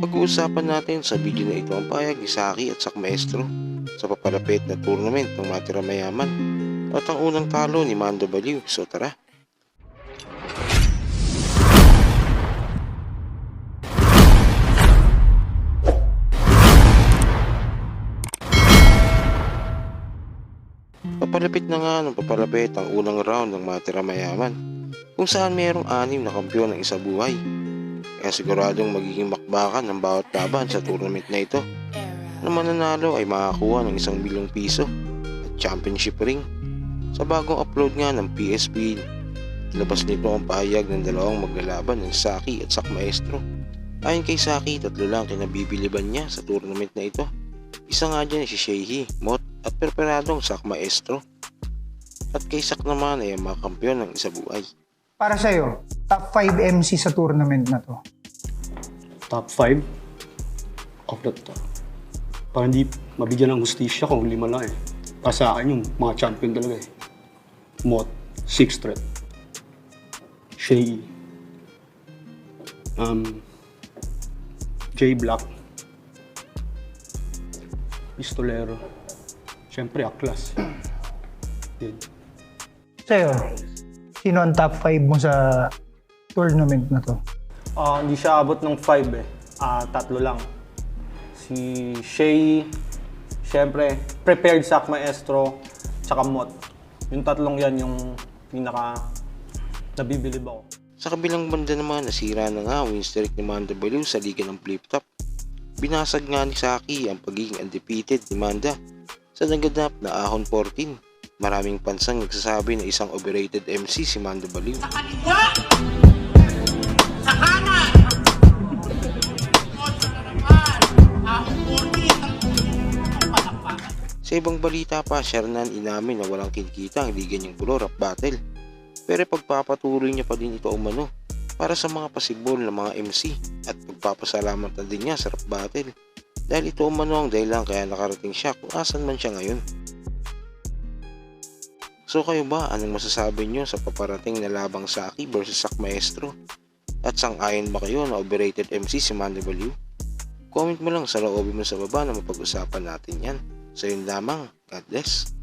Pag-uusapan natin sa video na ito ang payag ni Saki at Sak Maestro sa papalapit na tournament ng Matira Mayaman at ang unang talo ni Mando Baliw. So tara! Papalapit na nga ng papalapit ang unang round ng Matira Mayaman kung saan mayroong anim na kampiyon ng isa buhay. Kaya siguradong magiging makbakan ng bawat laban sa tournament na ito na mananalo ay makakuha ng isang bilyong piso at championship ring. Sa bagong upload nga ng PSP, labas nito ang pahayag ng dalawang maglalaban ng Saki at Sak Maestro. Ayon kay Saki, tatlo lang kinabibiliban niya sa tournament na ito. Isa nga dyan si Shehi, Mot at Perperadong Sak Maestro. At kay Sak naman ay ang mga kampiyon ng isa buhay. Para sa'yo, top 5 MC sa tournament na to. Top 5 of the top. Para hindi mabigyan ng hustisya kung lima lang eh. Para sa akin yung mga champion talaga eh. Mot, Six Threat, Shay, um, J Black, Pistolero, Siyempre Aklas. Yun. Sa'yo, sino ang top 5 mo sa tournament na to? Ah, hindi siya abot ng 5 eh. Ah, tatlo lang. Si Shay, syempre, prepared sack maestro, tsaka Mot. Yung tatlong yan yung pinaka nabibilib ako. Sa kabilang banda naman, nasira na nga ang win streak ni Manda Baliw sa liga ng flip top. Binasag nga ni Saki ang pagiging undefeated ni Manda sa naganap na Ahon 14. Maraming pansang nagsasabi na isang overrated MC si Manda Baliw. kaliwa, Sa ibang balita pa, Shernan inamin na walang kinikita ang liga niyang bulo rap battle. Pero pagpapatuloy niya pa din ito umano para sa mga pasibol na mga MC at pagpapasalamat na din niya sa rap battle. Dahil ito umano ang dahilan kaya nakarating siya kung asan man siya ngayon. So kayo ba, anong masasabi niyo sa paparating na labang Saki versus Sak Maestro? At sang-ayon ba kayo na overrated MC si Manny Baliw? Comment mo lang sa loobin mo sa baba na mapag-usapan natin yan. So yun lamang, God bless.